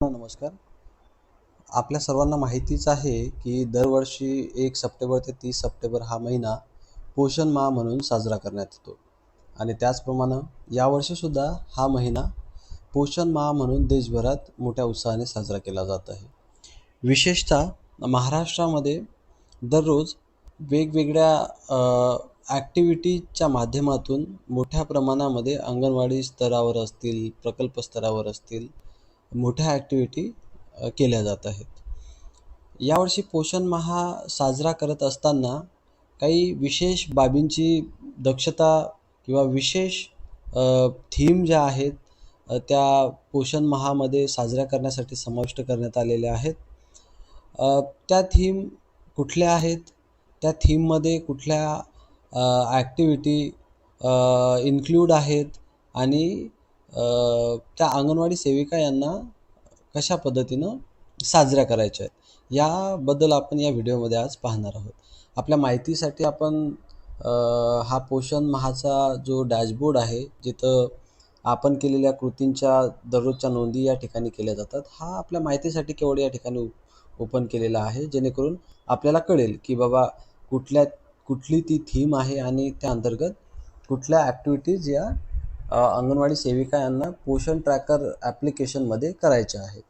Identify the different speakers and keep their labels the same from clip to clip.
Speaker 1: नमस्कार. आपल्या सर्वांना माहितीच आहे की दरवर्षी एक सप्टेंबर ते तीस सप्टेंबर हा महिना पोषण माह म्हणून साजरा करण्यात येतो. आणि त्याचप्रमाणे यावर्षीसुद्धा हा महिना पोषण माह म्हणून देशभरात मोठ्या उत्साहाने साजरा केला जात आहे. विशेषतः महाराष्ट्रामध्ये दररोज वेगवेगळ्या ॲक्टिव्हिटीजच्या माध्यमातून मोठ्या प्रमाणामध्ये अंगणवाडी स्तरावर असतील प्रकल्प स्तरावर असतील मोठ्या ॲक्टिव्हिटी केल्या जात आहेत. यावर्षी पोषण माह साजरा करत असताना काही विशेष बाबींची दक्षता किंवा विशेष थीम ज्या आहेत त्या पोषण महामध्ये साजऱ्या करण्यासाठी समाविष्ट करण्यात आलेल्या आहेत. त्या थीम कुठल्या आहेत? त्या थीममध्ये कुठल्या ॲक्टिव्हिटी इन्क्लूड आहेत? आणि त्या अंगणवाडी सेविका यांना कशा पद्धतीनं साजऱ्या करायच्या आहेत याबद्दल आपण या व्हिडिओमध्ये आज पाहणार आहोत. आपल्या माहितीसाठी आपण हा पोषण महाचा जो डॅशबोर्ड आहे जिथं आपण केलेल्या कृतींच्या दररोजच्या नोंदी या ठिकाणी केल्या जातात हा आपल्या माहितीसाठी केवळ या ठिकाणी ओपन केलेला आहे जेणेकरून आपल्याला कळेल की बाबा कुठल्या कुठली ती थीम आहे आणि त्या अंतर्गत कुठल्या ॲक्टिव्हिटीज या अंगणवाडी सेविका यांना पोषण ट्रॅकर ॲप्लिकेशनमध्ये करायचे आहेत.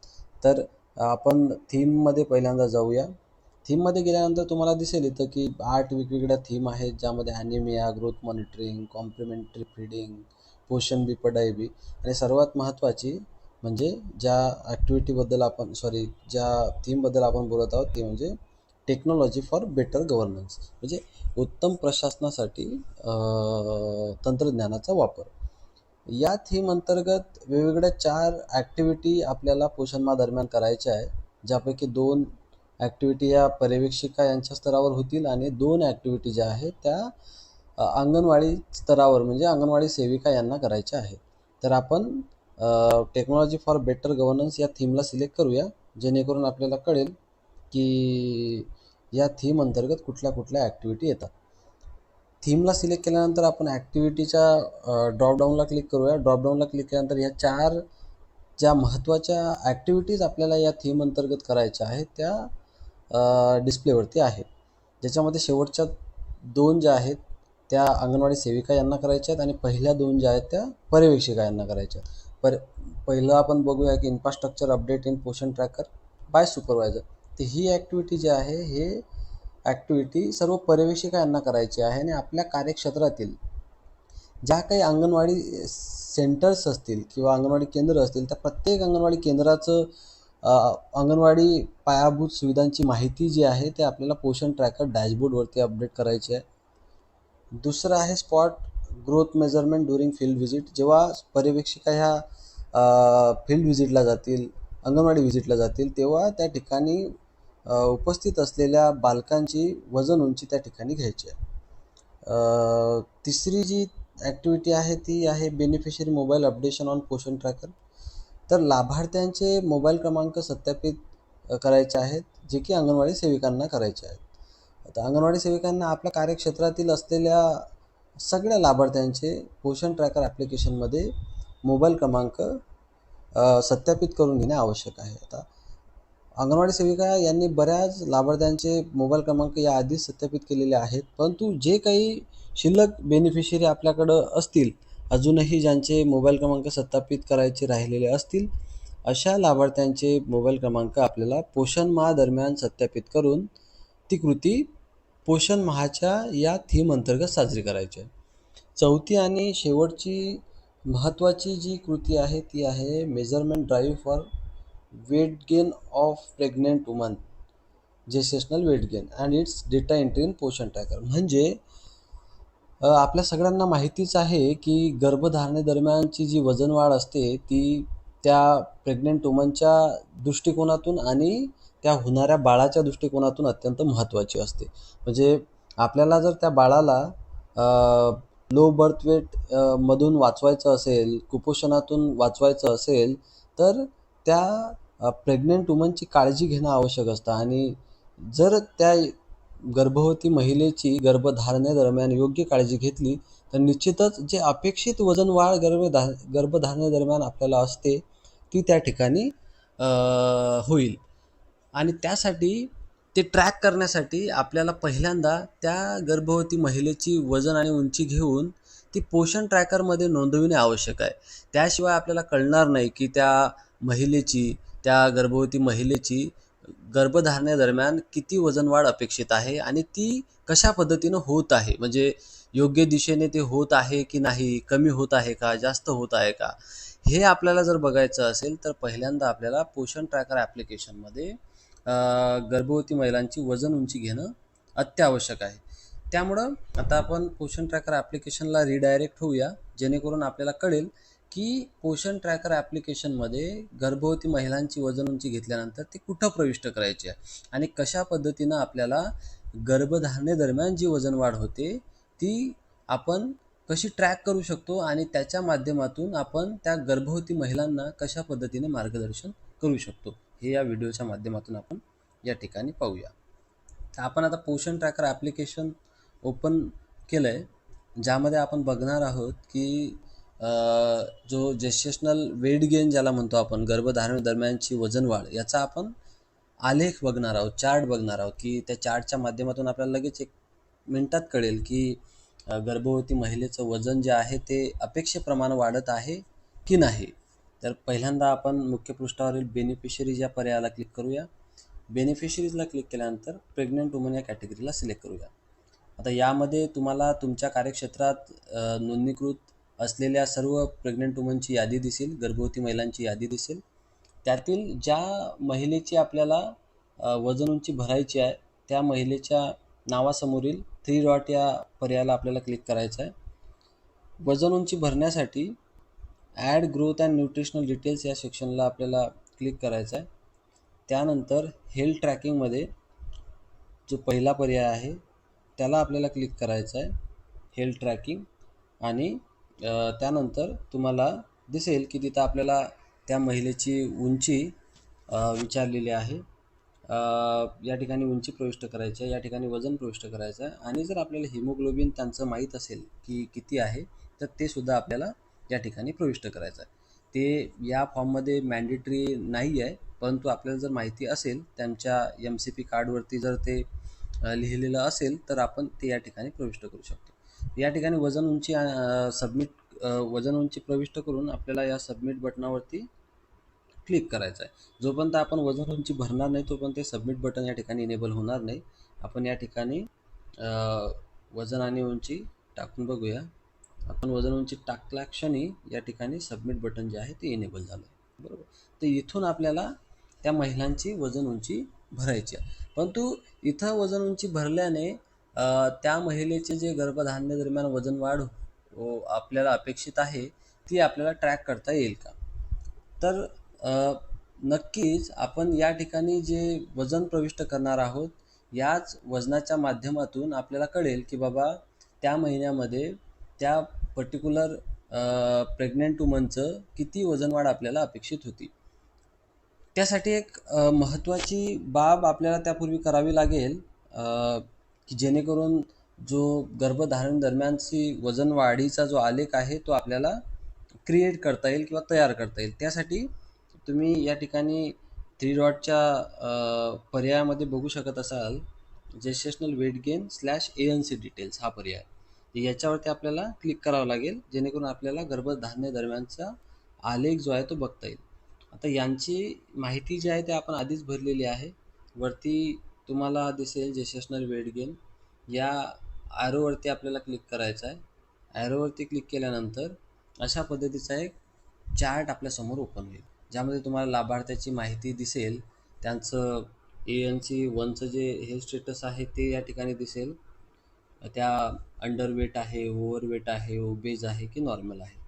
Speaker 1: तर आपण थीममध्ये पहिल्यांदा जाऊया. थीममध्ये गेल्यानंतर तुम्हाला दिसेल इथं की आठ वेगवेगळ्या थीम आहेत ज्यामध्ये anaemia growth monitoring complementary feeding Poshan Bhi Padhai बी आणि सर्वात महत्त्वाची म्हणजे ज्या ॲक्टिव्हिटीबद्दल आपण सॉरी ज्या थीमबद्दल आपण बोलत आहोत ती म्हणजे टेक्नॉलॉजी फॉर बेटर गव्हर्नन्स म्हणजे उत्तम प्रशासनासाठी तंत्रज्ञानाचा वापर. या थीम अंतर्गत वेगवेगळ्या चार ॲक्टिव्हिटी आपल्याला पोषण दरम्यान करायच्या आहे. ज्यापैकी दोन ॲक्टिव्हिटी या पर्यवेक्षिका यांच्या स्तरावर होतील आणि दोन ॲक्टिव्हिटी ज्या आहेत त्या अंगणवाडी स्तरावर म्हणजे अंगणवाडी सेविका यांना करायच्या आहेत. तर आपण टेक्नॉलॉजी फॉर बेटर गव्हर्नन्स या थीमला सिलेक्ट करूया जेणेकरून आपल्याला कळेल की या थीम अंतर्गत कुठल्या कुठल्या ॲक्टिव्हिटी येतात. थीमला सिलेक्ट केल्यानंतर आपण ॲक्टिव्हिटीच्या ड्रॉपडाऊनला क्लिक करूया. ड्रॉपडाऊनला क्लिक केल्यानंतर ह्या चार ज्या महत्त्वाच्या ॲक्टिव्हिटीज आपल्याला या थीम अंतर्गत करायच्या आहेत त्या डिस्प्लेवरती आहेत. ज्याच्यामध्ये शेवटच्या दोन ज्या आहेत त्या अंगणवाडी सेविका यांना करायच्या आहेत आणि पहिल्या दोन ज्या आहेत त्या पर्यवेक्षिका यांना करायच्या आहेत. पर पहिलं आपण बघूया की infrastructure update in Poshan tracker by supervisor तर ही ॲक्टिव्हिटी जी आहे हे ॲक्टिव्हिटी सर्व पर्यवेक्षिका यांना करायची आहे आणि आपल्या कार्यक्षेत्रातील ज्या काही अंगणवाडी सेंटर्स असतील किंवा अंगणवाडी केंद्र असतील त्या प्रत्येक अंगणवाडी केंद्राचं अंगणवाडी पायाभूत सुविधांची माहिती जी आहे ते आपल्याला पोषण ट्रॅकर डॅशबोर्डवरती अपडेट करायची आहे. दुसरं आहे spot growth measurement during field visit जेव्हा पर्यवेक्षिका ह्या फील्ड व्हिजिटला जातील अंगणवाडी व्हिजिटला जातील तेव्हा त्या ठिकाणी उपस्थित असलेल्या बालकांची वजन उंची त्या ठिकाणी घ्यायची आहे. तिसरी जी ॲक्टिव्हिटी आहे ती आहे beneficiary mobile updation on Poshan tracker तर लाभार्थ्यांचे मोबाईल क्रमांक सत्यापित करायचे आहेत जे की अंगणवाडी सेविकांना करायचे आहेत. आता अंगणवाडी सेविकांना आपल्या कार्यक्षेत्रातील असलेल्या सगळ्या लाभार्थ्यांचे पोषण ट्रॅकर ॲप्लिकेशनमध्ये मोबाईल क्रमांक सत्यापित करून घेणे आवश्यक आहे. आता अंगणवाडी सेविका यांनी बऱ्याच लाभार्थ्यांचे मोबाईल क्रमांक या आधीच सत्यापित केलेले आहेत. परंतु जे काही शिल्लक बेनिफिशरी आपल्याकडं असतील अजूनही ज्यांचे मोबाईल क्रमांक सत्यापित करायचे राहिलेले असतील अशा लाभार्थ्यांचे मोबाईल क्रमांक आपल्याला पोषण महादरम्यान सत्यापित करून ती कृती पोषण महाच्या या थीम अंतर्गत साजरी करायची आहे. चौथी आणि शेवटची महत्त्वाची जी कृती आहे ती आहे measurement drive for weight gain of pregnant woman gestational weight gain and its data entry in Poshan tracker म्हणजे आपल्या सगळ्यांना माहितीच आहे की गर्भधारणेदरम्यानची जी वजनवाढ असते ती त्या प्रेग्नेंट वुमनच्या दृष्टिकोनातून आणि त्या होणाऱ्या बाळाच्या दृष्टिकोनातून अत्यंत महत्त्वाची असते. म्हणजे आपल्याला जर त्या बाळाला लो बर्थ वेट मधून वाचवायचं असेल कुपोषणातून वाचवायचं असेल तर त्या प्रेग्नंट वुमनची काळजी घेणं आवश्यक असतं. आणि जर त्या गर्भवती महिलेची गर्भधारणेदरम्यान योग्य काळजी घेतली तर निश्चितच जे अपेक्षित वजन वाढ गर्भधा गर्भधारणेदरम्यान आपल्याला असते ती त्या ठिकाणी होईल. आणि त्यासाठी ते ट्रॅक करण्यासाठी आपल्याला पहिल्यांदा त्या गर्भवती महिलेची वजन आणि उंची घेऊन ती पोषण ट्रॅकरमध्ये नोंदविणे आवश्यक आहे. त्याशिवाय आपल्याला कळणार नाही की त्या महिलेची त्या गर्भवती महिलेची गर्भधारणेदरम्यान किती वजनवाढ अपेक्षित आहे आणि ती कशा पद्धतीनं होत आहे? म्हणजे योग्य दिशेने ते होत आहे की नाही? कमी होत आहे का? जास्त होत आहे का? हे आपल्याला जर बघायचं असेल तर पहिल्यांदा आपल्याला पोषण ट्रॅकर ॲप्लिकेशनमध्ये गर्भवती महिलांची वजन उंची घेणं अत्यावश्यक आहे. त्यामुळं आता आपण पोषण ट्रॅकर ॲप्लिकेशनला रिडायरेक्ट होऊया जेणेकरून आपल्याला कळेल की पोषण ट्रॅकर ॲप्लिकेशनमध्ये गर्भवती महिलांची वजन उंची घेतल्यानंतर ती कुठं प्रविष्ट करायची आहे? आणि कशा पद्धतीनं आपल्याला गर्भधारणेदरम्यान जी वजन वाढ होते ती आपण कशी ट्रॅक करू शकतो आणि त्याच्या माध्यमातून आपण त्या गर्भवती महिलांना कशा पद्धतीने मार्गदर्शन करू शकतो? हे या व्हिडिओच्या माध्यमातून आपण या ठिकाणी पाहूया. तर आपण आता पोषण ट्रॅकर ॲप्लिकेशन ओपन केलं आहे ज्यामध्ये आपण बघणार आहोत की जो जेस्टेशनल वेट गेन ज्याला म्हणतो आपण गर्भधारणेदरम्यानची दरम्यानची वजन वाढ याचा आपण आलेख बघणार आहोत चार्ट बघणार आहोत की त्या चार्टच्या माध्यमातून आपल्याला लगेच एक मिनटात कळेल की गर्भवती महिलेचं वजन जे आहे ते अपेक्षेप्रमाणे वाढत आहे की नाही. तर पहिल्यांदा आपण मुख्य पृष्ठावरील बेनिफिशरीज या पर्यायाला क्लिक करूया. बेनिफिशरीजला क्लिक केल्यानंतर प्रेग्नंट वुमन या कॅटेगरीला सिलेक्ट करूया. आता यामध्ये तुम्हाला तुमच्या कार्यक्षेत्रात नोंदणीकृत असलेल्या सर्व प्रेग्नंट वुमनची यादी दिसेल गर्भवती महिलांची यादी दिसेल. त्यातील ज्या महिलेची आपल्याला वजन उंची भरायची आहे त्या महिलेच्या नावासमोरील थ्री डॉट या पर्यायाला आपल्याला क्लिक करायचं आहे वजन उंची भरण्यासाठी add growth and nutritional details या सेक्शनला आपल्याला क्लिक करायचं आहे त्यानंतर हेल्थ ट्रॅकिंगमध्ये जो पहिला पर्याय आहे त्याला आपल्याला क्लिक करायचा आहे हेल्थ ट्रॅकिंग आणि त्यानंतर तुम्हाला दिसेल की तिथं आपल्याला त्या महिलेची उंची विचारलेली आहे. या ठिकाणी उंची प्रविष्ट करायची आहे या ठिकाणी वजन प्रविष्ट करायचं आहे. आणि जर आपल्याला हिमोग्लोबिन त्यांचं माहीत असेल की किती आहे तर ते सुद्धा आपल्याला या ठिकाणी प्रविष्ट करायचं आहे. ते या फॉर्ममध्ये मॅन्डेटरी नाही आहे परंतु आपल्याला जर माहिती असेल त्यांच्या एम सी पी कार्डवरती जर ते लिहिलेलं असेल तर आपण ते या ठिकाणी प्रविष्ट करू शकतो. या ठिकाणी वजन उंची सबमिट वजन उंची प्रविष्ट करून आपल्याला या सबमिट बटनावरती क्लिक करायचं आहे जोपर्यंत आपण वजन उंची भरणार नाही तोपर्यंत ते सबमिट बटन या ठिकाणी इनेबल होणार नाही. आपण या ठिकाणी वजन आणि उंची टाकून बघूया. आपण वजन उंची टाकल्या क्षणी या ठिकाणी सबमिट बटन जे आहे ते इनेबल झालं आहे बरोबर? तर इथून आपल्याला त्या महिलांची वजन उंची भरायची आहे. परंतु इथं वजन उंची भरल्याने त्या महिलेचे जे गर्भधान्य दरम्यान वजन वाढ हो, हो, आपल्याला अपेक्षित आहे ती आपल्याला ट्रॅक करता येईल का? तर नक्कीच आपण या ठिकाणी जे वजन प्रविष्ट करणार आहोत याच वजनाच्या माध्यमातून आपल्याला कळेल की बाबा त्या महिन्यामध्ये त्या पर्टिक्युलर प्रेग्नंट वुमनचं किती वजनवाढ आपल्याला अपेक्षित होती. त्यासाठी एक महत्त्वाची बाब आपल्याला त्यापूर्वी करावी लागेल. की जेणेकरून जो गर्भधारण दरम्यानची वजन वाढीचा जो आलेख आहे तो आपल्याला क्रिएट करता येईल किंवा तयार करता येईल. त्यासाठी तुम्ही या ठिकाणी थ्री डॉटच्या पर्यायामध्ये बघू शकत असाल gestational weight gain slash A N C details हा पर्याय. याच्यावरती आपल्याला क्लिक करावं लागेल जेणेकरून आपल्याला गर्भधारणे दरम्यानचा आलेख जो आहे तो बघता येईल. आता यांची माहिती जी आहे ते आपण आधीच भरलेली आहे. वरती तुम्हाला दिसेल जेसेशनल वेट गेन या ॲरोवरती आपल्याला क्लिक करायचं आहे. ॲरोवरती क्लिक केल्यानंतर अशा पद्धतीचा एक चार्ट आपल्यासमोर ओपन होईल. ज्यामध्ये तुम्हाला लाभार्थ्याची माहिती दिसेल त्यांचं ए एन सी वनचं जे हेल्थ स्टेटस आहे ते या ठिकाणी दिसेल. त्या अंडरवेट आहे ओव्हरवेट आहे ओबेज आहे की नॉर्मल आहे.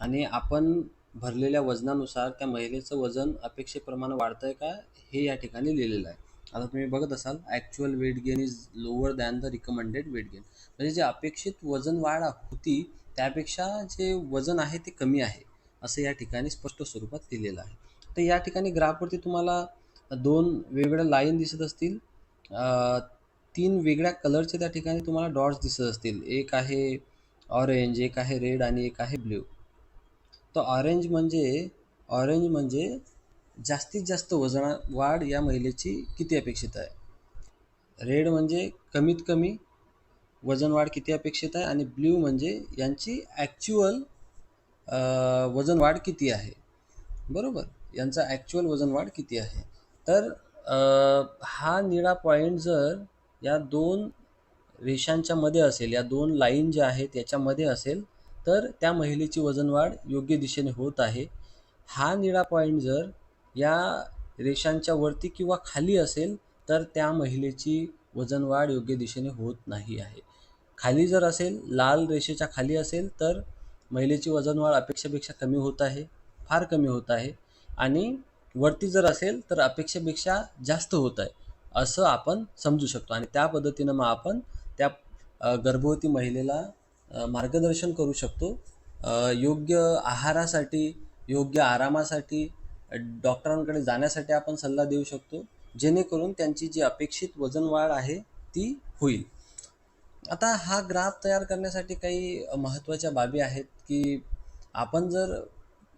Speaker 1: आणि आपण भरलेल्या वजनानुसार त्या महिलेचं वजन अपेक्षेप्रमाणे वाढतं आहे का हे या ठिकाणी लिहिलेलं आहे. आता तुम्ही बघत असाल actual weight gain is lower than the recommended weight gain म्हणजे जे अपेक्षित वजन वाढ होती त्यापेक्षा जे वजन आहे ते कमी आहे असं या ठिकाणी स्पष्ट स्वरूपात लिहिलेलं आहे. तर या ठिकाणी ग्राफवरती तुम्हाला दोन वेगवेगळ्या लाईन दिसत असतील. तीन वेगळ्या कलरचे त्या ठिकाणी तुम्हाला डॉट्स दिसत असतील. एक आहे ऑरेंज एक आहे रेड आणि एक आहे ब्ल्यू तर ऑरेंज म्हणजे ऑरेंज म्हणजे जास्तीत जास्त वजन वाढ या महिलेची किती अपेक्षित आहे? रेड म्हणजे कमीत कमी वजन वाढ किती अपेक्षित आहे आणि ब्ल्यू म्हणजे यांची ॲक्च्युअल वजन वाढ किती आहे? बरोबर? यांचा ॲक्च्युअल वजन वाढ किती आहे? तर हा निळा पॉईंट जर या दोन रेषांच्या मध्ये असेल या दोन लाईन ज्या आहेत याच्यामध्ये असेल तर त्या महिलेची वजन वाढ योग्य दिशेने होत आहे. हा निळा पॉईंट जर या रेषांच्या वरती किंवा खाली असेल तर त्या महिलेची वजनवाढ योग्य दिशेने होत नाही आहे. खाली जर असेल लाल रेषेच्या खाली असेल तर महिलेची वजनवाढ अपेक्षेपेक्षा कमी होत आहे फार कमी होत आहे. आणि वरती जर असेल तर अपेक्षेपेक्षा जास्त होत आहे असं आपण समजू शकतो. आणि त्या पद्धतीनं मग आपण त्या गर्भवती महिलेला मार्गदर्शन करू शकतो. योग्य आहारासाठी योग्य आरामासाठी डॉक्टरांकडे जाण्यासाठी आपण सल्ला देऊ शकतो जेणेकरून त्यांची जी अपेक्षित वजन वाढ आहे ती होईल. आता हा ग्राफ तयार करण्यासाठी काही महत्त्वाच्या बाबी आहेत की आपण जर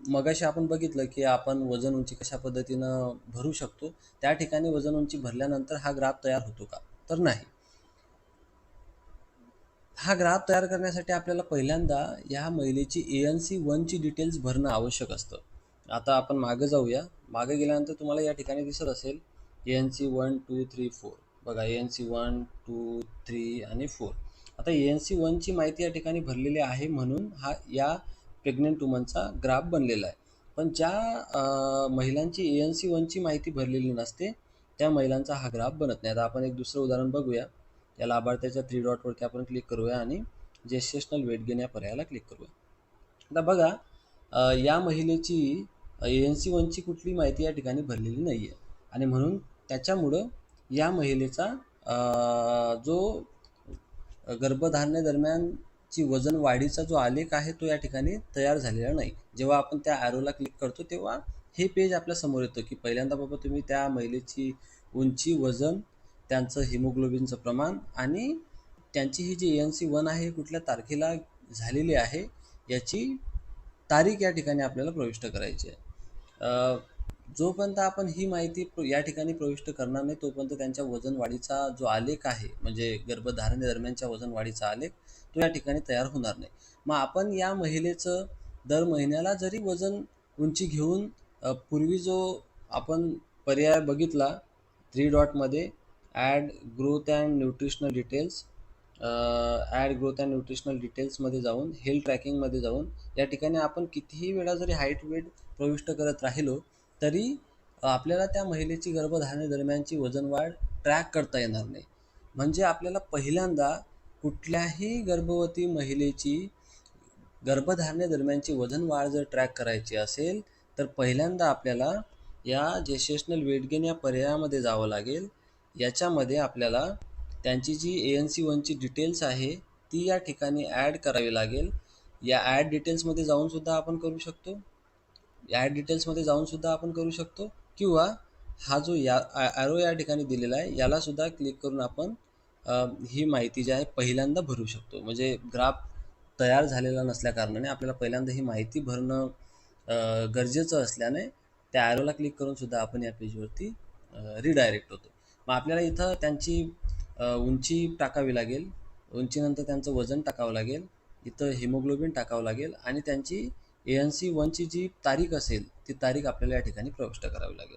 Speaker 1: मगाशी आपण बघितलं की आपण वजन उंची कशा पद्धतीनं भरू शकतो त्या ठिकाणी वजन उंची भरल्यानंतर हा ग्राफ तयार होतो का? तर नाही. हा ग्राफ तयार करण्यासाठी आपल्याला पहिल्यांदा या महिलेची ए एन सी वनची डिटेल्स भरणं आवश्यक असतं. आता आपण मागं जाऊया. मागे गेल्यानंतर तुम्हाला या ठिकाणी दिसत असेल A N C one two three four बघा A N C one two three आणि फोर आता ए एन सी वनची माहिती या ठिकाणी भरलेली आहे म्हणून हा या प्रेग्नेंट वुमनचा ग्राफ बनलेला आहे. पण ज्या महिलांची ए एन सी वनची माहिती भरलेली नसते त्या महिलांचा हा ग्राफ बनत नाही. आता आपण एक दुसरं उदाहरण बघूया. या लाभार्थ्याच्या थ्री डॉटवरती आपण क्लिक करूया आणि जेस्टेशनल वेट गेन या पर्यायाला क्लिक करूया. आता बघा या महिलेची ए एन सी वनची कुठली माहिती या ठिकाणी भरलेली नाही आहे आणि म्हणून त्याच्यामुळं या महिलेचा जो गर्भधारणेदरम्यानची वजन वाढीचा जो आलेख आहे तो या ठिकाणी तयार झालेला नाही. जेव्हा आपण त्या ॲरोला क्लिक करतो तेव्हा हे पेज आपल्यासमोर येतं की पहिल्यांदा बाबा तुम्ही त्या महिलेची उंची वजन त्यांचं हिमोग्लोबिनचं प्रमाण आणि त्यांची ही जी ए एन सी वन आहे कुठल्या तारखेला झालेली आहे याची तारीख या ठिकाणी आपल्याला प्रविष्ट करायची आहे. जोपर्यंत आपण ही माहिती या ठिकाणी प्रविष्ट करणार नाही तोपर्यंत त्यांच्या वजनवाढीचा जो आलेख आहे म्हणजे गर्भधारणेदरम्यानच्या वजनवाढीचा आलेख तो या ठिकाणी तयार होणार नाही. मग आपण या महिलेचं दर महिन्याला जरी वजन उंची घेऊन पूर्वी जो आपण पर्याय बघितला थ्री डॉटमध्ये add growth and nutritional details add growth and nutritional डिटेल्समध्ये जाऊन हेल्थ ट्रॅकिंगमध्ये जाऊन या ठिकाणी आपण कितीही वेळा जरी हाईट वेट प्रविष्ट करत राहिलो तरी आपल्याला त्या महिलेची गर्भधारणेदरम्यानची वजन वाढ ट्रॅक करता येणार नाही. म्हणजे आपल्याला पहिल्यांदा कुठल्याही गर्भवती महिलेची गर्भधारणेदरम्यानची वजन वाढ जर ट्रॅक करायची असेल तर पहिल्यांदा आपल्याला या जेशेशनल वेट गेन या पर्यायामध्ये जावं लागेल. याच्यामध्ये आपल्याला त्यांची जी ए एन सी वनची डिटेल्स आहे ती या ठिकाणी ॲड करावी लागेल. या ॲड डिटेल्समध्ये जाऊनसुद्धा आपण करू शकतो. ॲड डिटेल्समध्ये जाऊनसुद्धा आपण करू शकतो. किंवा हा जो या ॲरो या ठिकाणी दिलेला आहे यालासुद्धा क्लिक करून आपण ही माहिती जी आहे पहिल्यांदा भरू शकतो. म्हणजे ग्राफ तयार झालेला नसल्याकारणाने आपल्याला पहिल्यांदा ही माहिती भरणं गरजेचं असल्याने त्या ॲरोला क्लिक करून सुद्धा आपण या पेजवरती रिडायरेक्ट होतो. मग आपल्याला इथं त्यांची उंची टाकावी लागेल. उंचीनंतर त्यांचं वजन टाकावं लागेल. इथं हिमोग्लोबिन टाकावं लागेल आणि त्यांची ए एन सी वनची जी तारीख असेल ती तारीख आपल्याला या ठिकाणी प्रविष्ट करावी लागेल.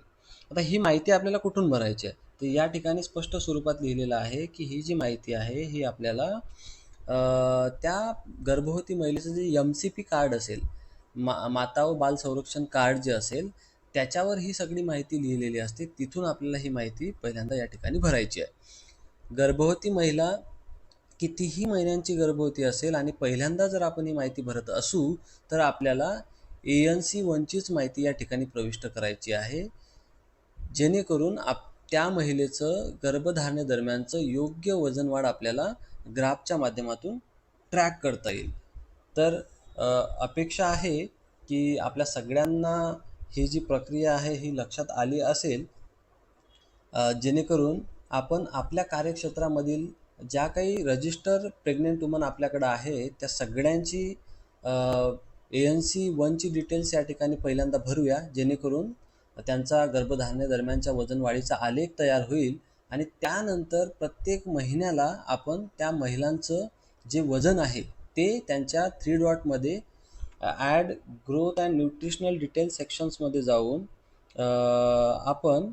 Speaker 1: आता ही माहिती आपल्याला कुठून भरायची आहे? तर या ठिकाणी स्पष्ट स्वरूपात लिहिलेलं आहे की ही जी माहिती आहे ही आपल्याला त्या गर्भवती महिलेचं जे एम सी पी कार्ड असेल मा माता व बाल संरक्षण कार्ड जे असेल त्याच्यावर ही सगळी माहिती लिहिलेली असते. तिथून आपल्याला ही माहिती पहिल्यांदा या ठिकाणी भरायची आहे. गर्भवती महिला कितीही महिन्यांची गर्भवती असेल आणि पहिल्यांदा जर आपण ही माहिती भरत असू तर आपल्याला ए एन सी वनचीच माहिती या ठिकाणी प्रविष्ट करायची आहे. जेणेकरून आप त्या महिलेचं गर्भधारणेदरम्यानचं योग्य वजनवाढ आपल्याला ग्राफच्या माध्यमातून ट्रॅक करता येईल. तर अपेक्षा आहे की आपल्या सगळ्यांना ही जी प्रक्रिया आहे ही लक्षात आली असेल जेणेकरून आपण आपल्या कार्यक्षेत्रामधील ज्या काही रजिस्टर प्रेग्नेंट वुमन आपल्याकडं आहे त्या सगळ्यांची ए एन सी वनची डिटेल्स या ठिकाणी पहिल्यांदा भरूया जेणेकरून त्यांचा गर्भधारणे दरम्यानच्या वजन वाढीचा आलेख तयार होईल आणि त्यानंतर प्रत्येक महिन्याला आपण त्या महिलांचं जे वजन आहे ते त्यांच्या थ्री डॉटमध्ये add growth and nutritional detail सेक्शन्समध्ये जाऊन आपण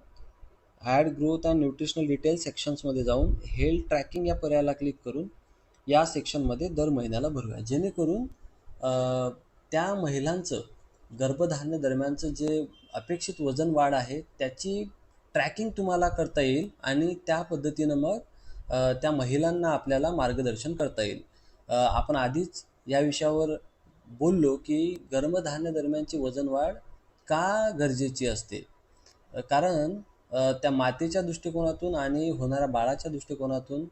Speaker 1: add growth and nutritional detail सेक्शन्समध्ये जाऊन हेल्थ ट्रॅकिंग या पर्यायाला क्लिक करून या सेक्शनमध्ये दर महिन्याला भरूया. जेणेकरून त्या महिलांचं गर्भधारणेदरम्यानचं जे अपेक्षित वजन वाढ आहे त्याची ट्रॅकिंग तुम्हाला करता येईल आणि त्या पद्धतीनं मग त्या महिलांना आपल्याला मार्गदर्शन करता येईल. आपण आधीच या विषयावर बोललो की गर्भधारणेदरम्यानची वजन वाढ का गरजेची असते? कारण त्या मातेच्या दृष्टिकोनातून आणि होणाऱ्या बाळाच्या दृष्टिकोनातून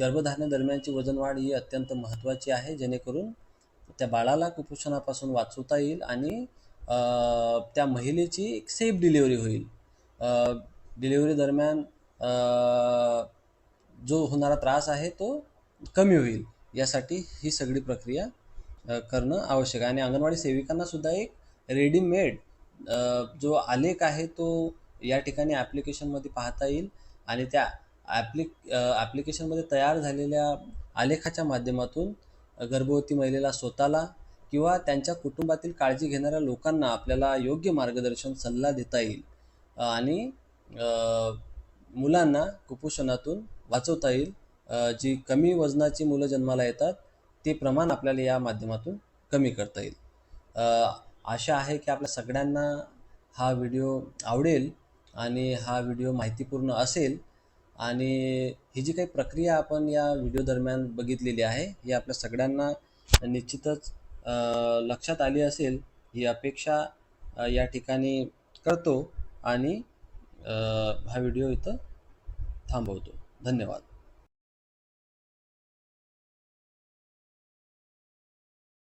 Speaker 1: गर्भधारणेदरम्यानची वजनवाढ वजन वाढ ही अत्यंत महत्त्वाची आहे जेणेकरून त्या बाळाला कुपोषणापासून वाचवता येईल आणि त्या महिलेची एक सेफ डिलिव्हरी होईल. डिलिव्हरी दरम्यान जो होणारा त्रास आहे तो कमी होईल. यासाठी ही सगळी प्रक्रिया करणं आवश्यक आहे. आणि अंगणवाडी सेविकांनासुद्धा एक रेडीमेड जो आलेख आहे तो या ठिकाणी ॲप्लिकेशनमध्ये पाहता येईल. आणि त्या ॲप्लिक ॲप्लिकेशनमध्ये तयार झालेल्या आलेखाच्या माध्यमातून गर्भवती महिलेला स्वतःला किंवा त्यांच्या कुटुंबातील काळजी घेणाऱ्या लोकांना आपल्याला योग्य मार्गदर्शन सल्ला देता येईल. आणि मुलांना कुपोषणातून वाचवता येईल. जी कमी वजनाची मुलं जन्माला येतात ते प्रमाण आपल्याला या माध्यमातून कमी करता येईल. आशा आहे की आपल्या सगळ्यांना हा व्हिडिओ आवडेल. आणि हा व्हिडिओ माहितीपूर्ण असेल आणि ही जी काही प्रक्रिया आपण या व्हिडिओ दरम्यान बघितलेली आहे ही आपल्या सगळ्यांना निश्चितच लक्षात आली असेल ही अपेक्षा या ठिकाणी करतो आणि हा व्हिडिओ इथं थांबवतो. धन्यवाद.